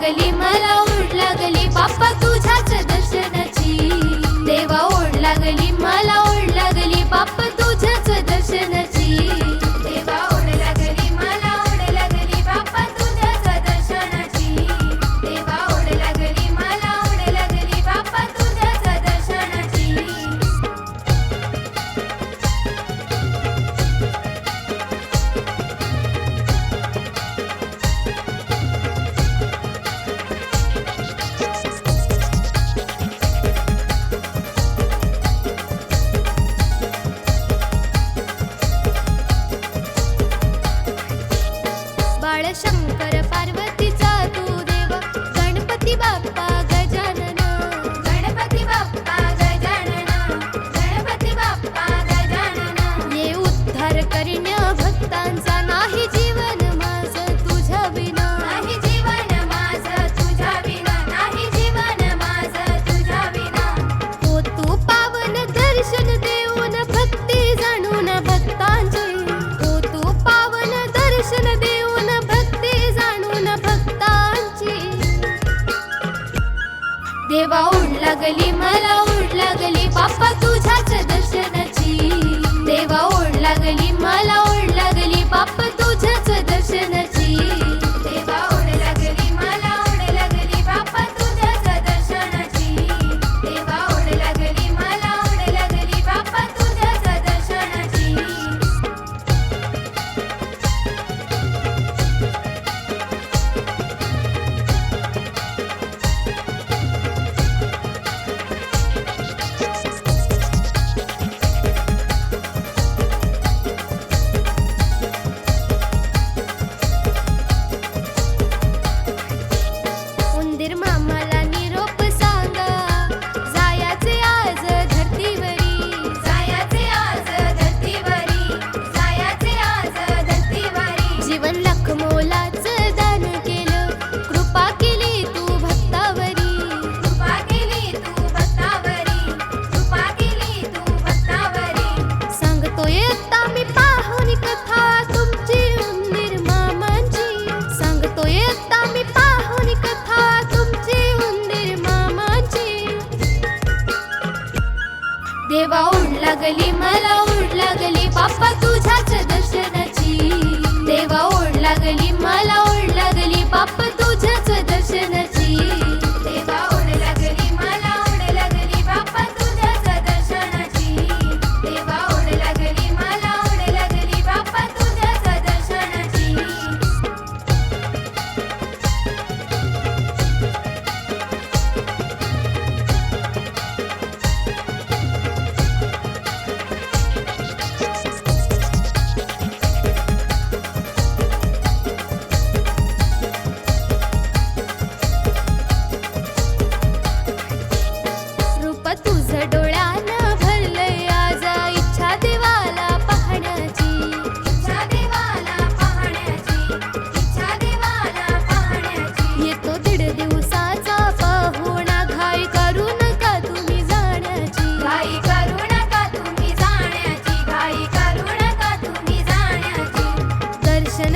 लागली मला 像 देवा ओढ लागली मला उठ लागली बाप्पा तुझ्याच दर्शनाची देवा ओढ लागली मला ओढ लागली बाप्पा तू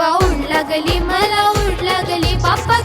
बाबा ओढ लागली मला ओढ लागली बाप्पा